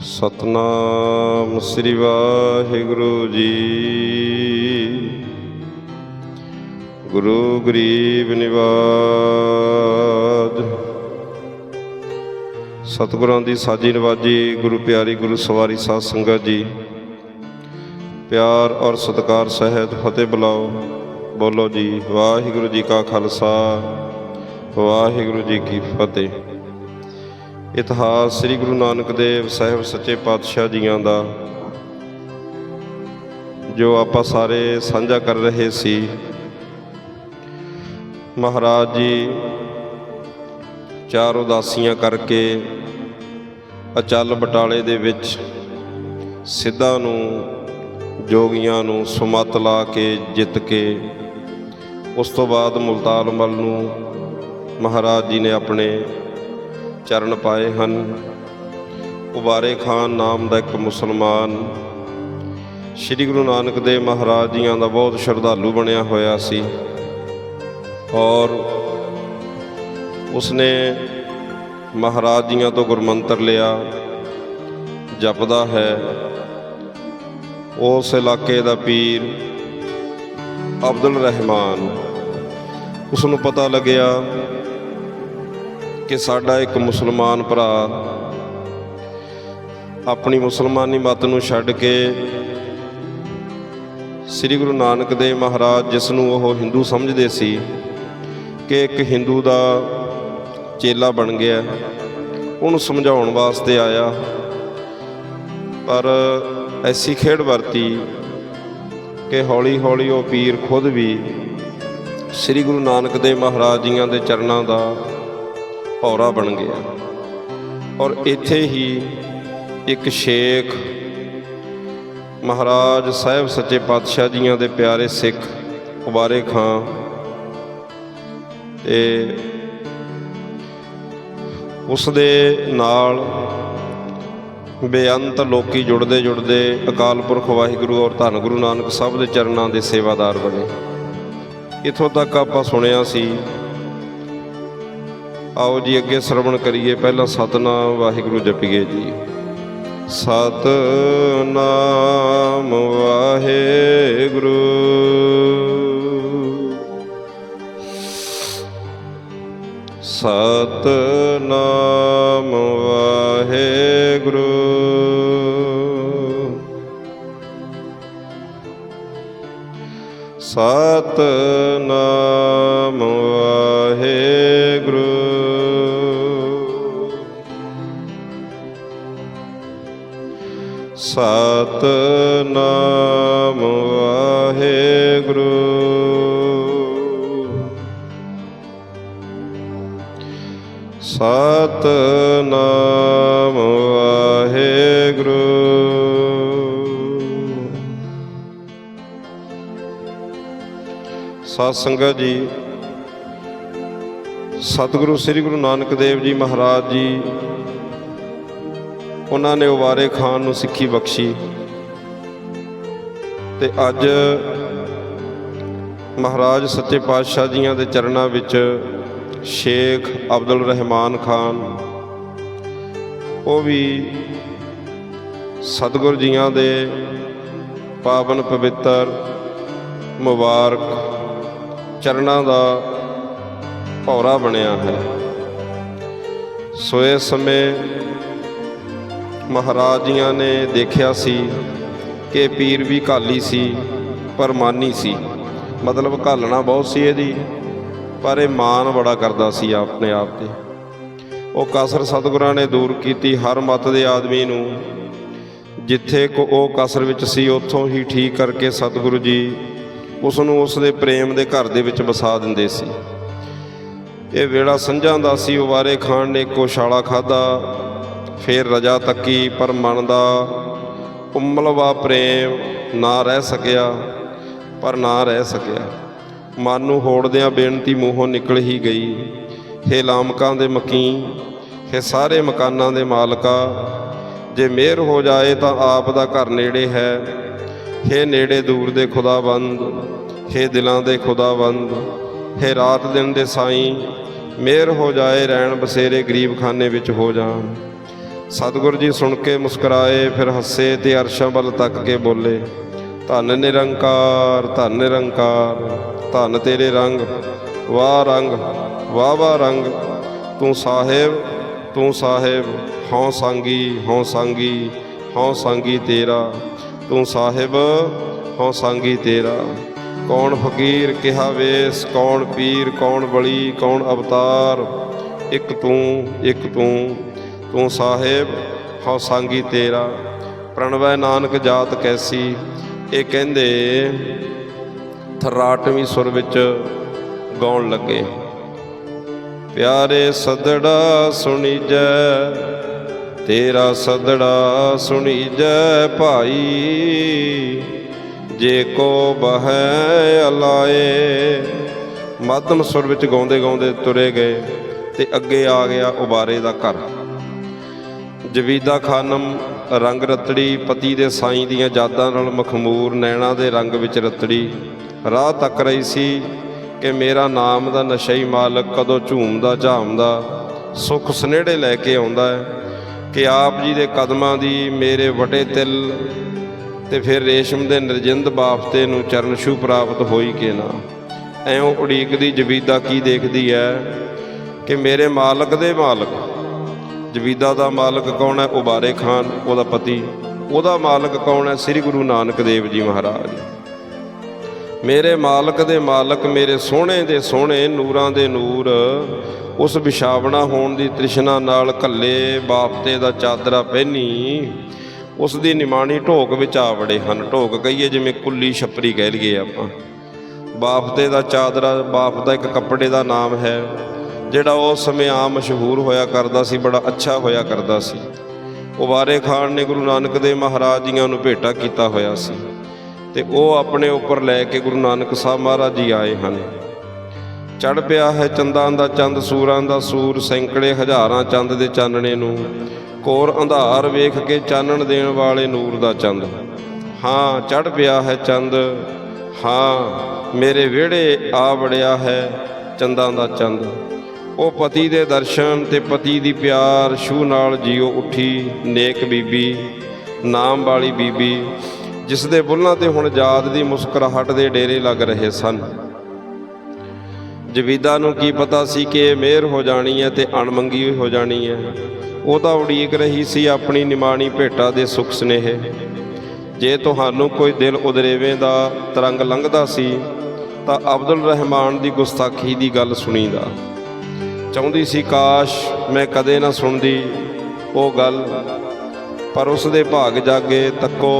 ਸਤਨਾਮ ਸ੍ਰੀ ਵਾਹਿਗੁਰੂ ਜੀ। ਗੁਰੂ ਗਰੀਬ ਨਿਵਾਜ। ਸਤਿਗੁਰਾਂ ਦੀ ਸਾਜੀ ਨਵਾਜੀ ਗੁਰੂ ਪਿਆਰੀ ਗੁਰੂ ਸਵਾਰੀ ਸਾਧ ਸੰਗਤ ਜੀ। ਪਿਆਰ ਔਰ ਸਤਿਕਾਰ ਸਹਿਤ ਫਤਿਹ ਬੁਲਾਓ। ਬੋਲੋ ਜੀ, ਵਾਹਿਗੁਰੂ ਜੀ ਕਾ ਖਾਲਸਾ, ਵਾਹਿਗੁਰੂ ਜੀ ਕੀ ਫਤਿਹ। ਇਤਿਹਾਸ ਸ੍ਰੀ ਗੁਰੂ ਨਾਨਕ ਦੇਵ ਸਾਹਿਬ ਸੱਚੇ ਪਾਤਸ਼ਾਹ ਜੀਆਂ ਦਾ, ਜੋ ਆਪਾਂ ਸਾਰੇ ਸਾਂਝਾ ਕਰ ਰਹੇ ਸੀ। ਮਹਾਰਾਜ ਜੀ ਚਾਰ ਉਦਾਸੀਆਂ ਕਰਕੇ ਅਚਲ ਬਟਾਲੇ ਦੇ ਵਿੱਚ ਸਿੱਧਾਂ ਨੂੰ, ਜੋਗੀਆਂ ਨੂੰ ਸੁਮਤ ਲਾ ਕੇ ਜਿੱਤ ਕੇ, ਉਸ ਤੋਂ ਬਾਅਦ ਮੁਲਤਾਨ ਮਲ ਨੂੰ ਮਹਾਰਾਜ ਜੀ ਨੇ ਆਪਣੇ ਚਰਨ ਪਾਏ ਹਨ। ਉਬਾਰੇ ਖਾਨ ਨਾਮ ਦਾ ਇੱਕ ਮੁਸਲਮਾਨ। ਸ੍ਰੀ ਗੁਰੂ ਨਾਨਕ ਦੇਵ ਮਹਾਰਾਜ ਜੀਆਂ ਦਾ ਬਹੁਤ ਸ਼ਰਧਾਲੂ ਬਣਿਆ ਹੋਇਆ ਸੀ। ਔਰ ਉਸਨੇ ਮਹਾਰਾਜ ਜੀਆਂ ਤੋਂ ਗੁਰਮੰਤਰ ਲਿਆ। ਜਪਦਾ ਹੈ। ਉਸ ਇਲਾਕੇ ਦਾ ਪੀਰ ਅਬਦੁਲ ਰਹਿਮਾਨ। ਉਸ ਨੂੰ ਪਤਾ ਲੱਗਿਆ ਕਿ ਸਾਡਾ ਇੱਕ ਮੁਸਲਮਾਨ ਭਰਾ ਆਪਣੀ ਮੁਸਲਮਾਨੀ ਮਤ ਨੂੰ ਛੱਡ ਕੇ ਸ੍ਰੀ ਗੁਰੂ ਨਾਨਕ ਦੇਵ ਮਹਾਰਾਜ, ਜਿਸ ਨੂੰ ਉਹ ਹਿੰਦੂ ਸਮਝਦੇ ਸੀ, ਕਿ ਇੱਕ ਹਿੰਦੂ ਦਾ ਚੇਲਾ ਬਣ ਗਿਆ, ਉਹਨੂੰ ਸਮਝਾਉਣ ਵਾਸਤੇ ਆਇਆ। ਪਰ ਐਸੀ ਖੇਡ ਵਰਤੀ ਕਿ ਹੌਲੀ ਹੌਲੀ ਉਹ ਪੀਰ ਖੁਦ ਵੀ ਸ੍ਰੀ ਗੁਰੂ ਨਾਨਕ ਦੇਵ ਮਹਾਰਾਜ ਜੀਆਂ ਦੇ ਚਰਨਾਂ ਦਾ ਭੌਰਾ ਬਣ ਗਿਆ ਔਰ ਇੱਥੇ ਹੀ ਇੱਕ ਸ਼ੇਖ ਮਹਾਰਾਜ ਸਾਹਿਬ ਸੱਚੇ ਪਾਤਸ਼ਾਹ ਜੀਆਂ ਦੇ ਪਿਆਰੇ ਸਿੱਖ ਉਬਾਰੇ ਖਾਂ ਤੇ ਉਸ ਦੇ ਨਾਲ ਬੇਅੰਤ ਲੋਕੀ ਜੁੜਦੇ ਜੁੜਦੇ ਅਕਾਲ ਪੁਰਖ ਵਾਹਿਗੁਰੂ ਔਰ ਧੰਨ ਗੁਰੂ ਨਾਨਕ ਸਾਹਿਬ ਦੇ ਚਰਨਾਂ ਦੇ ਸੇਵਾਦਾਰ ਬਣੇ। ਇਥੋਂ ਤੱਕ ਆਪਾਂ ਸੁਣਿਆ ਸੀ ਆਓ ਜੀ ਅੱਗੇ ਸਰਵਣ ਕਰੀਏ, ਪਹਿਲਾਂ ਸਤਨਾਮ, ਵਾਹਿਗੁਰੂ ਜਪੀਏ ਜੀ। ਸਤਨਾਮ, ਵਾਹਿਗੁਰੂ। ਸਤਨਾਮ, ਵਾਹਿਗੁਰੂ। ਸਤ ਸਤਨਾਮ ਵਾਹਿਗੁਰੂ। ਸਾਧ ਸੰਗਤ ਜੀ, ਸਤਿਗੁਰੂ ਸ੍ਰੀ ਗੁਰੂ ਨਾਨਕ ਦੇਵ ਜੀ ਮਹਾਰਾਜ ਜੀ, ਉਹਨਾਂ ਨੇ ਉਵਾਰੇ ਖਾਨ ਨੂੰ ਸਿੱਖੀ ਬਖਸ਼ੀ। ਤੇ ਅੱਜ ਮਹਾਰਾਜ ਸੱਚੇ ਪਾਤਸ਼ਾਹ ਜੀਆਂ ਦੇ ਚਰਨਾਂ ਵਿੱਚ ਸ਼ੇਖ ਅਬਦੁਲ ਰਹਿਮਾਨ ਖਾਨ, ਉਹ ਵੀ ਸਤਿਗੁਰ ਜੀਆਂ ਦੇ ਪਾਵਨ ਪਵਿੱਤਰ ਮੁਬਾਰਕ ਚਰਨਾਂ ਦਾ ਭੌਰਾ ਬਣਿਆ ਹੈ। ਸੋਏ ਸਮੇਂ ਮਹਾਰਾਜ ਜੀਆਂ ਨੇ ਦੇਖਿਆ ਸੀ ਕਿ ਪੀਰ ਵੀ ਕਾਲੀ ਸੀ, ਪਰ ਮਾਨੀ ਸੀ। ਮਤਲਬ ਘਾਲਣਾ ਬਹੁਤ ਸੀ ਇਹਦੀ। ਪਰ ਇਹ ਮਾਨ ਬੜਾ ਕਰਦਾ ਸੀ ਆਪਣੇ ਆਪ ਤੇ। ਉਹ ਕਸਰ ਸਤਿਗੁਰਾਂ ਨੇ ਦੂਰ ਕੀਤੀ ਹਰ ਮਤ ਦੇ ਆਦਮੀ ਨੂੰ। ਜਿੱਥੇ ਕੋ ਉਹ ਕਸਰ ਵਿੱਚ ਸੀ, ਉੱਥੋਂ ਹੀ ਠੀਕ ਕਰਕੇ ਸਤਿਗੁਰੂ ਜੀ ਉਸ ਨੂੰ ਉਸ ਦੇ ਪ੍ਰੇਮ ਦੇ ਘਰ ਦੇ ਵਿੱਚ ਵਸਾ ਦਿੰਦੇ ਸੀ। ਇਹ ਵੇੜਾ ਸੰਝਾਂ ਦਾ ਸੀ ਉਵਾਰੇ ਖਾਨ ਨੇ ਕੋਸ਼ਾਲਾ ਛਾਲਾ ਖਾਦਾ ਫੇਰ ਰਜਾ ਤੱਕੀ, ਪਰ ਮਨ ਦਾ ਉਮਲਵਾ ਪ੍ਰੇਮ ਨਾ ਰਹਿ ਸਕਿਆ, ਪਰ ਨਾ ਰਹਿ ਸਕਿਆ। ਮਨ ਨੂੰ ਹੋੜਦਿਆਂ ਬੇਨਤੀ ਮੂੰਹੋਂ ਨਿਕਲ ਹੀ ਗਈ। ਹੇ ਲਾਮਕਾਂ ਦੇ ਮਕੀ ਹੇ ਸਾਰੇ ਮਕਾਨਾਂ ਦੇ ਮਾਲਕਾ, ਜੇ ਮਿਹਰ ਹੋ ਜਾਏ ਤਾਂ ਆਪ ਦਾ ਘਰ ਨੇੜੇ ਹੈ। ਹੇ ਨੇੜੇ ਦੂਰ ਦੇ ਖੁਦਾਵੰਦ, ਹੇ ਦਿਲਾਂ ਦੇ ਖੁਦਾਵੰਦ, ਹੇ ਰਾਤ ਦਿਨ ਦੇ ਸਾਈਂ, ਮਿਹਰ ਹੋ ਜਾਏ ਰਹਿਣ ਬਸੇਰੇ ਗਰੀਬ ਖਾਨੇ ਵਿੱਚ ਹੋ ਜਾਣ। ਸਤਿਗੁਰ ਜੀ ਸੁਣ ਕੇ ਮੁਸਕਰਾਏ, ਫਿਰ ਹੱਸੇ ਤੇ ਅਰਸ਼ਾਂ ਵੱਲ ਤੱਕ ਕੇ ਬੋਲੇ। ਧੰਨ ਨਿਰੰਕਾਰ ਧੰਨ ਨਿਰੰਕਾਰ, ਧੰਨ ਤੇਰੇ ਰੰਗ, ਵਾਹ ਰੰਗ, ਵਾਹ ਵਾਹ ਰੰਗ, ਤੂੰ ਸਾਹਿਬ ਤੂੰ ਸਾਹਿਬ, ਹਉ ਸੰਗੀ ਹਉ ਸੰਗੀ ਹਉ ਸੰਗੀ ਤੇਰਾ, ਤੂੰ ਸਾਹਿਬ, ਹਉ ਸੰਗੀ ਤੇਰਾ। ਕੌਣ ਫਕੀਰ ਕਿਹਾ ਵੇਸ, ਕੌਣ ਪੀਰ, ਕੌਣ ਬਲੀ, ਕੌਣ ਅਵਤਾਰ? ਇੱਕ ਤੂੰ ਇੱਕ ਤੂੰ ਤੂੰ ਸਾਹਿਬ, ਹਉ ਸੰਗੀ ਤੇਰਾ। ਪ੍ਰਣਵੈ ਨਾਨਕ ਜਾਤ ਕੈਸੀ ਇਹ ਕਹਿੰਦੇ, ਥਰਾਟਵੀਂ ਸੁਰ ਵਿੱਚ ਗਾਉਣ ਲੱਗੇ, ਪਿਆਰੇ ਸਦੜਾ ਸੁਣੀਜੈ, ਤੇਰਾ ਸਦੜਾ ਸੁਣੀਜੈ ਭਾਈ, ਜੇ ਕੋ ਬਹਿ ਅਲਾਏ। ਮੱਧਮ ਸੁਰ ਵਿੱਚ ਗਾਉਂਦੇ ਗਾਉਂਦੇ ਤੁਰੇ ਗਏ ਤੇ ਅੱਗੇ ਆ ਗਿਆ ਉਬਾਰੇ ਦਾ ਘਰ। ਜਵੀਦਾ ਖਾਨਮ ਰੰਗ ਰਤੜੀ, ਪਤੀ ਦੇ ਸਾਈਂ ਦੀਆਂ ਯਾਦਾਂ ਨਾਲ ਮਖਮੂਰ, ਨੈਣਾ ਦੇ ਰੰਗ ਵਿੱਚ ਰਤੜੀ। ਰਾਹ ਤੱਕ ਰਹੀ ਸੀ ਕਿ ਮੇਰਾ ਨਾਮ ਦਾ ਨਸ਼ਈ ਮਾਲਕ ਕਦੋਂ ਝੂਮਦਾ, ਝਾਮਦਾ, ਸੁੱਖ ਸਨੇੜੇ ਲੈ ਕੇ ਆਉਂਦਾ ਹੈ ਕਿ ਆਪ ਜੀ ਦੇ ਕਦਮਾਂ ਦੀ ਮੇਰੇ ਵਟੇ ਤਿਲ ਤੇ ਫਿਰ ਰੇਸ਼ਮ ਦੇ ਨਿਰਜਿੰਦ ਬਾਫਤੇ ਨੂੰ ਚਰਨ ਛੂ ਪ੍ਰਾਪਤ ਹੋਈ ਕਿ ਨਾ। ਐਉਂ ਉਡੀਕਦੀ ਜਵੀਦਾ ਕੀ ਦੇਖਦੀ ਹੈ ਕਿ ਮੇਰੇ ਮਾਲਕ ਦੇ ਮਾਲਕ ਜਵੀਦਾ ਦਾ ਮਾਲਕ ਕੌਣ ਹੈ? ਉਬਾਰੇ ਖਾਨ, ਉਹਦਾ ਪਤੀ। ਉਹਦਾ ਮਾਲਕ ਕੌਣ ਹੈ? ਸ੍ਰੀ ਗੁਰੂ ਨਾਨਕ ਦੇਵ ਜੀ ਮਹਾਰਾਜ। ਮੇਰੇ ਮਾਲਕ ਦੇ ਮਾਲਕ ਮੇਰੇ ਸੋਹਣੇ ਦੇ ਸੋਹਣੇ ਨੂਰਾਂ ਦੇ ਨੂਰ। ਉਸ ਵਿਛਾਵਣਾ ਹੋਣ ਦੀ ਤ੍ਰਿਸ਼ਨਾ ਨਾਲ ਕੱਲੇ ਬਾਪਤੇ ਦਾ ਚਾਦਰਾ ਪਹਿਨੀ। ਉਸ ਦੀ ਨਿਮਾਣੀ ਢੋਕ ਵਿੱਚ ਆ ਵੜੇ ਹਨ। ਢੋਕ ਕਹੀਏ ਜਿਵੇਂ ਕੁੱਲੀ ਛੱਪਰੀ ਕਹਿ ਲਈਏ ਆਪਾਂ। ਬਾਪਤੇ ਦਾ ਚਾਦਰਾ, ਬਾਪ ਦਾ ਇੱਕ ਕੱਪੜੇ ਦਾ ਨਾਮ ਹੈ। ਜਿਹੜਾ ਉਸ ਸਮੇਂ ਆਮ ਮਸ਼ਹੂਰ ਹੋਇਆ ਕਰਦਾ ਸੀ, ਬੜਾ ਅੱਛਾ ਹੋਇਆ ਕਰਦਾ ਸੀ। ਉਬਾਰੇ ਖਾਨ ਨੇ ਗੁਰੂ ਨਾਨਕ ਦੇਵ ਮਹਾਰਾਜ ਜੀਆਂ ਨੂੰ ਭੇਟਾ ਕੀਤਾ ਹੋਇਆ ਸੀ। ਤੇ ਉਹ ਆਪਣੇ ਉੱਪਰ ਲੈ ਕੇ ਗੁਰੂ ਨਾਨਕ ਸਾਹਿਬ ਮਹਾਰਾਜ ਜੀ ਆਏ ਹਨ। ਚੜ ਪਿਆ ਹੈ ਚੰਦਾਂ ਦਾ ਚੰਦ, ਸੂਰਾਂ ਦਾ ਸੂਰ, ਸੈਂਕੜੇ ਹਜ਼ਾਰਾਂ ਚੰਦ ਦੇ ਚਾਨਣੇ ਨੂੰ। ਕੋਰ ਅੰਧਾਰ ਵੇਖ ਕੇ ਚਾਨਣ ਦੇਣ ਵਾਲੇ ਨੂਰ ਦਾ ਚੰਦ। ਹਾਂ ਚੜ ਪਿਆ ਹੈ ਚੰਦ। ਹਾਂ, ਮੇਰੇ ਵਿਹੜੇ ਆ ਵੜਿਆ ਹੈ ਚੰਦਾਂ ਦਾ ਚੰਦ। ਉਹ ਪਤੀ ਦੇ ਦਰਸ਼ਨ ਤੇ ਪਤੀ ਦੀ ਪਿਆਰ ਛੂ ਨਾਲ ਜੀਓ ਉੱਠੀ ਨੇਕ ਬੀਬੀ, ਨਾਮ ਵਾਲੀ ਬੀਬੀ, ਜਿਸ ਦੇ ਬੁੱਲਾਂ ਤੇ ਹੁਣ ਯਾਦ ਦੀ ਮੁਸਕਰਾਹਟ ਦੇ ਡੇਰੇ ਲੱਗ ਰਹੇ ਸਨ। ਜਵੀਦਾ ਨੂੰ ਕੀ ਪਤਾ ਸੀ ਕਿ ਇਹ ਮਿਹਰ ਹੋ ਜਾਣੀ ਹੈ ਤੇ ਅਣਮੰਗੀ ਹੋ ਜਾਣੀ ਹੈ। ਉਹ ਤਾਂ ਉਡੀਕ ਰਹੀ ਸੀ ਆਪਣੀ ਨਿਮਾਣੀ ਭੇਟਾ ਦੇ ਸੁਖ ਸਨੇਹ। ਜੇ ਤੁਹਾਨੂੰ ਕੋਈ ਦਿਲ ਉਦਰੇਵੇਂ ਦਾ ਤਰੰਗ ਲੰਘਦਾ ਸੀ, ਤਾਂ ਅਬਦੁਲ ਰਹਿਮਾਨ ਦੀ ਗੁਸਤਾਖੀ ਦੀ ਗੱਲ ਸੁਣੀਦਾ। ਚਾਹੁੰਦੀ ਸੀ, ਕਾਸ਼ ਮੈਂ ਕਦੇ ਨਾ ਸੁਣਦੀ ਉਹ ਗੱਲ। ਪਰ ਉਸ ਦੇ ਭਾਗ ਜਾਗੇ ਤੱਕੋ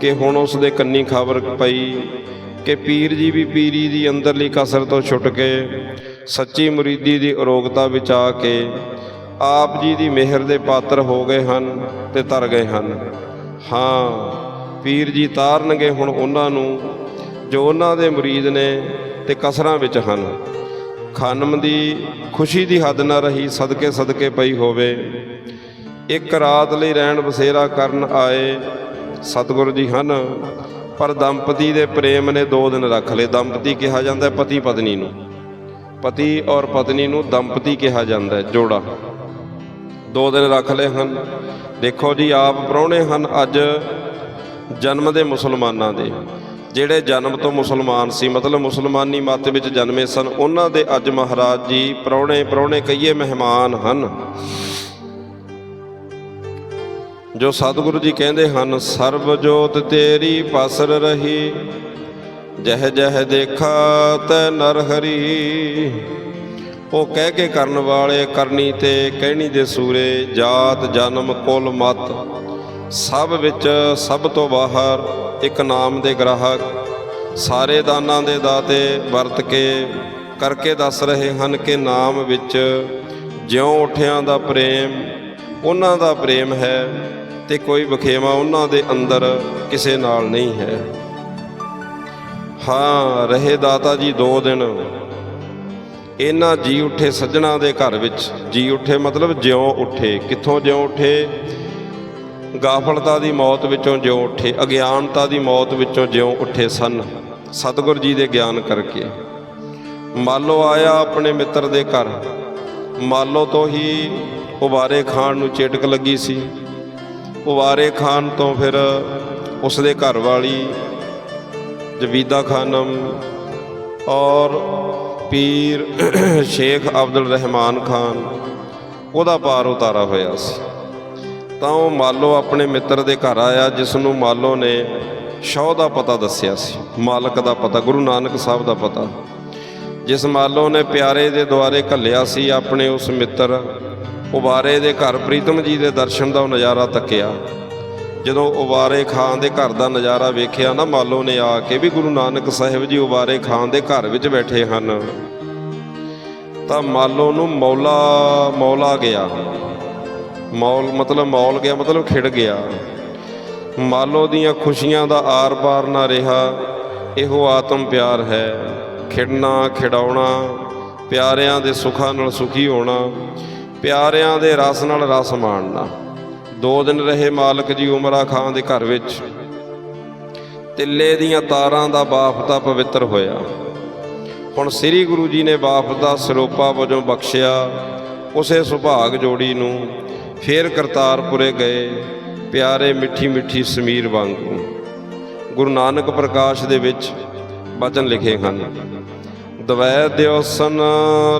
ਕਿ ਹੁਣ ਉਸ ਦੇ ਕੰਨੀ ਖਬਰ ਪਈ ਕਿ ਪੀਰ ਜੀ ਵੀ ਪੀਰੀ ਦੀ ਅੰਦਰਲੀ ਕਸਰ ਤੋਂ ਛੁੱਟ ਕੇ ਸੱਚੀ ਮੁਰੀਦੀ ਦੀ ਅਰੋਗਤਾ ਵਿੱਚ ਆ ਕੇ ਆਪ ਜੀ ਦੀ ਮਿਹਰ ਦੇ ਪਾਤਰ ਹੋ ਗਏ ਹਨ ਤੇ ਤਰ ਗਏ ਹਨ। ਹਾਂ, ਪੀਰ ਜੀ ਤਾਰਨਗੇ ਹੁਣ ਉਹਨਾਂ ਨੂੰ ਜੋ ਉਹਨਾਂ ਦੇ ਮੁਰੀਦ ਨੇ ਤੇ ਕਸਰਾਂ ਵਿੱਚ ਹਨ। ਖਾਨਮ ਦੀ ਖੁਸ਼ੀ ਦੀ ਹੱਦ ਨਾ ਰਹੀ, ਸਦਕੇ ਸਦਕੇ ਪਈ ਹੋਵੇ। ਇੱਕ ਰਾਤ ਲਈ ਰਹਿਣ ਬਸੇਰਾ ਕਰਨ ਆਏ ਸਤਿਗੁਰੂ ਜੀ ਹਨ, ਪਰ ਦੰਪਤੀ ਦੇ ਪ੍ਰੇਮ ਨੇ ਦੋ ਦਿਨ ਰੱਖ ਲਏ। ਦੰਪਤੀ ਕਿਹਾ ਜਾਂਦਾ ਪਤੀ ਪਤਨੀ ਨੂੰ। ਪਤੀ ਔਰ ਪਤਨੀ ਨੂੰ ਦੰਪਤੀ ਕਿਹਾ ਜਾਂਦਾ ਜੋੜਾ। ਦੋ ਦਿਨ ਰੱਖ ਲਏ ਹਨ। ਦੇਖੋ ਜੀ, ਆਪ ਪ੍ਰਾਹੁਣੇ ਹਨ ਅੱਜ ਜਨਮ ਦੇ ਮੁਸਲਮਾਨਾਂ ਦੇ। ਜਿਹੜੇ ਜਨਮ ਤੋਂ ਮੁਸਲਮਾਨ ਸੀ, ਮਤਲਬ ਮੁਸਲਮਾਨੀ ਮੱਤ ਵਿੱਚ ਜਨਮੇ ਸਨ, ਉਹਨਾਂ ਦੇ ਅੱਜ ਮਹਾਰਾਜ ਜੀ ਪ੍ਰਾਹੁਣੇ ਪ੍ਰਾਹੁਣੇ ਕਹੀਏ ਮਹਿਮਾਨ ਹਨ। ਜੋ ਸਤਿਗੁਰੂ ਜੀ ਕਹਿੰਦੇ ਹਨ ਸਰਬ ਜੋਤ ਤੇਰੀ ਪਸਰ ਰਹੀ, ਜਹ ਜਹ ਦੇਖਾ ਤੈ ਨਰ ਹਰੀ। ਉਹ ਕਹਿ ਕੇ ਕਰਨ ਵਾਲੇ ਕਰਨੀ ਤੇ ਕਹਿਣੀ ਦੇ ਸੂਰੇ, ਜਾਤ ਜਨਮ ਕੁਲ ਮਤ। ਸਭ ਵਿੱਚ ਸਭ ਤੋਂ ਬਾਹਰ ਇੱਕ ਨਾਮ ਦੇ ਗ੍ਰਾਹਕ, ਸਾਰੇ ਦਾਨਾਂ ਦੇ ਦਾਤੇ ਵਰਤ ਕੇ ਕਰਕੇ ਦੱਸ ਰਹੇ ਹਨ ਕਿ ਨਾਮ ਵਿੱਚ ਜਿਉਂ ਉਠਿਆਂ ਦਾ ਪ੍ਰੇਮ, ਉਹਨਾਂ ਦਾ ਪ੍ਰੇਮ ਹੈ ਤੇ ਕੋਈ ਵਖੇਵਾ ਉਹਨਾਂ ਦੇ ਅੰਦਰ ਕਿਸੇ ਨਾਲ ਨਹੀਂ ਹੈ। ਹਾਂ, ਰਹੇ ਦਾਤਾ ਜੀ, ਦੋ ਦਿਨ। ਇਹਨਾਂ ਜੀ ਉੱਠੇ ਸੱਜਣਾ ਦੇ ਘਰ ਵਿੱਚ। ਜੀ ਉੱਠੇ ਮਤਲਬ ਜਿਉਂ ਉੱਠੇ। ਕਿੱਥੋਂ ਜਿਉਂ ਉੱਠੇ? ਗਾਫਲਤਾ ਦੀ ਮੌਤ ਵਿੱਚੋਂ ਜਿਉਂ ਉੱਠੇ, ਅਗਿਆਨਤਾ ਦੀ ਮੌਤ ਵਿੱਚੋਂ ਜਿਉਂ ਉੱਠੇ ਸਨ, ਸਤਿਗੁਰ ਜੀ ਦੇ ਗਿਆਨ ਕਰਕੇ। ਮਾਲੋ ਆਇਆ ਆਪਣੇ ਮਿੱਤਰ ਦੇ ਘਰ। ਮਾਲੋ ਤੋਂ ਹੀ ਉਬਾਰੇ ਖਾਨ ਨੂੰ ਚੇਟਕ ਲੱਗੀ ਸੀ। ਉਬਾਰੇ ਖਾਨ ਤੋਂ ਫਿਰ ਉਸ ਦੇ ਘਰ ਵਾਲੀ ਜਵੀਦਾ ਖਾਨਮ ਔਰ ਪੀਰ ਸ਼ੇਖ ਅਬਦੁਲ ਰਹਿਮਾਨ ਖਾਨ, ਉਹਦਾ ਪਾਰ ਉਤਾਰਾ ਹੋਇਆ ਸੀ। ਤਾਂ ਉਹ ਮਾਲੋ ਆਪਣੇ ਮਿੱਤਰ ਦੇ ਘਰ ਆਇਆ ਜਿਸ ਨੂੰ ਮਾਲੋ ਨੇ ਸ਼ੌ ਦਾ ਪਤਾ ਦੱਸਿਆ ਸੀ, ਮਾਲਕ ਦਾ ਪਤਾ, ਗੁਰੂ ਨਾਨਕ ਸਾਹਿਬ ਦਾ ਪਤਾ। ਜਿਸ ਮਾਲੋ ਨੇ ਪਿਆਰੇ ਦੇ ਦੁਆਰੇ ਘੱਲਿਆ ਸੀ, ਆਪਣੇ ਉਸ ਮਿੱਤਰ ਉਬਾਰੇ ਦੇ ਘਰ, ਪ੍ਰੀਤਮ ਜੀ ਦੇ ਦਰਸ਼ਨ ਦਾ ਨਜ਼ਾਰਾ ਤੱਕਿਆ। ਜਦੋਂ ਉਬਾਰੇ ਖਾਨ ਦੇ ਘਰ ਦਾ ਨਜ਼ਾਰਾ ਵੇਖਿਆ ਨਾ ਮਾਲੋ ਨੇ ਆ ਕੇ ਵੀ ਗੁਰੂ ਨਾਨਕ ਸਾਹਿਬ ਜੀ ਉਬਾਰੇ ਖਾਨ ਦੇ ਘਰ ਵਿੱਚ ਬੈਠੇ ਹਨ, ਤਾਂ ਮਾਲੋ ਨੂੰ ਮੌਲਾ ਮੌਲਾ ਗਿਆ। ਮੌਲ ਮਤਲਬ ਮੌਲ ਗਿਆ, ਮਤਲਬ ਖਿੜ ਗਿਆ। ਮਾਲੋ ਦੀਆਂ ਖੁਸ਼ੀਆਂ ਦਾ ਆਰ-ਪਾਰ ਨਾ ਰਿਹਾ, ਇਹੋ ਆਤਮ ਪਿਆਰ ਹੈ। ਖਿੜਨਾ ਖਿਡਾਉਣਾ ਪਿਆਰਿਆਂ ਦੇ ਸੁੱਖਾਂ ਨਾਲ ਸੁਖੀ ਹੋਣਾ, ਪਿਆਰਿਆਂ ਦੇ ਰਸ ਨਾਲ ਰਸ ਮਾਣਨਾ। ਦੋ ਦਿਨ ਰਹੇ ਮਾਲਕ ਜੀ ਉਮਰਾ ਖਾਂ ਦੇ ਘਰ ਵਿੱਚ। ਤਿੱਲੇ ਦੀਆਂ ਤਾਰਾਂ ਦਾ ਬਾਪ ਦਾ ਪਵਿੱਤਰ ਹੋਇਆ। ਹੁਣ ਸ੍ਰੀ ਗੁਰੂ ਜੀ ਨੇ ਬਾਪ ਦਾ ਸਰੋਪਾ ਵਜੋਂ ਬਖਸ਼ਿਆ, ਉਸੇ ਸੁਭਾਗ ਜੋੜੀ ਨੂੰ। ਫੇਰ ਕਰਤਾਰਪੁਰੇ ਗਏ, ਪਿਆਰੇ ਮਿੱਠੀ ਮਿੱਠੀ ਸਮੀਰ ਵਾਂਗੂ। ਗੁਰੂ ਨਾਨਕ ਪ੍ਰਕਾਸ਼ ਦੇ ਵਿੱਚ ਬਚਨ ਲਿਖੇ ਹਨ, ਦਵੈ ਦਿਓਸਨ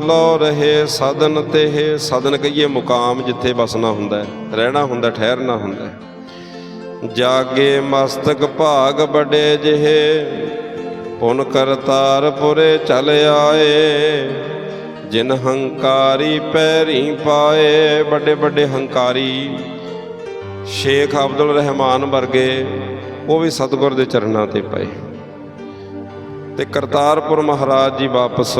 ਲੋ ਰਹੇ ਸਦਨ ਤੇ ਹੈ ਸਦਨ ਕਹੀਏ ਮੁਕਾਮ ਜਿੱਥੇ ਬਸਣਾ ਹੁੰਦਾ ਹੈ, ਰਹਿਣਾ ਹੁੰਦਾ, ਠਹਿਰਨਾ ਹੁੰਦਾ ਹੈ। ਜਾਗੇ ਮਸਤਕ ਭਾਗ ਬੜੇ ਜਿਹੇ, ਪੁਨ ਕਰਤਾਰਪੁਰੇ ਚਲ ਆਏ ਜਿਨ ਹੰਕਾਰੀ ਪੈਰੀ ਪਾਏ, ਵੱਡੇ ਵੱਡੇ ਹੰਕਾਰੀ। ਸ਼ੇਖ ਅਬਦੁਲ ਰਹਿਮਾਨ ਵਰਗੇ, ਉਹ ਵੀ ਸਤਿਗੁਰ ਦੇ ਚਰਨਾਂ ਤੇ ਪਏ। ਤੇ ਕਰਤਾਰਪੁਰ ਮਹਾਰਾਜ ਜੀ ਵਾਪਸ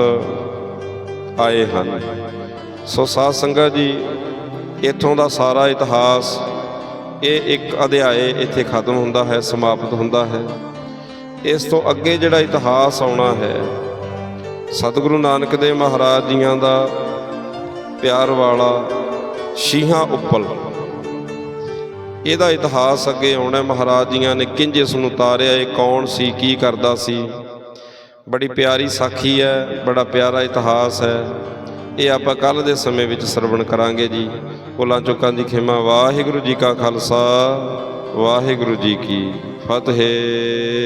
ਆਏ ਹਨ। ਸੋ ਸਾਧ ਸੰਗਤ ਜੀ, ਇੱਥੋਂ ਦਾ ਸਾਰਾ ਇਤਿਹਾਸ, ਇਹ ਇੱਕ ਅਧਿਆਏ ਇੱਥੇ ਖਤਮ ਹੁੰਦਾ ਹੈ, ਸਮਾਪਤ ਹੁੰਦਾ ਹੈ। ਇਸ ਤੋਂ ਅੱਗੇ ਜਿਹੜਾ ਇਤਿਹਾਸ ਆਉਣਾ ਹੈ ਸਤਿਗੁਰੂ ਨਾਨਕ ਦੇਵ ਮਹਾਰਾਜ ਜੀਆਂ ਦਾ ਪਿਆਰ ਵਾਲਾ ਸ਼ੀਹਾਂ ਉੱਪਲ। ਇਹਦਾ ਇਤਿਹਾਸ ਅੱਗੇ ਆਉਣਾ ਮਹਾਰਾਜ ਜੀਆਂ ਨੇ ਕਿੰਜ ਇਸ ਨੂੰ ਤਾਰਿਆ, ਇਹ ਕੌਣ ਸੀ, ਕੀ ਕਰਦਾ ਸੀ? ਬੜੀ ਪਿਆਰੀ ਸਾਖੀ ਹੈ, ਬੜਾ ਪਿਆਰਾ ਇਤਿਹਾਸ ਹੈ। ਇਹ ਆਪਾਂ ਕੱਲ ਦੇ ਸਮੇਂ ਵਿੱਚ ਸਰਵਣ ਕਰਾਂਗੇ ਜੀ। ਭੁੱਲਾਂ ਚੁੱਕਾਂ ਦੀ ਖਿਮਾ, ਵਾਹਿਗੁਰੂ ਜੀ ਕਾ ਖਾਲਸਾ, ਵਾਹਿਗੁਰੂ ਜੀ ਕੀ ਫਤਿਹ।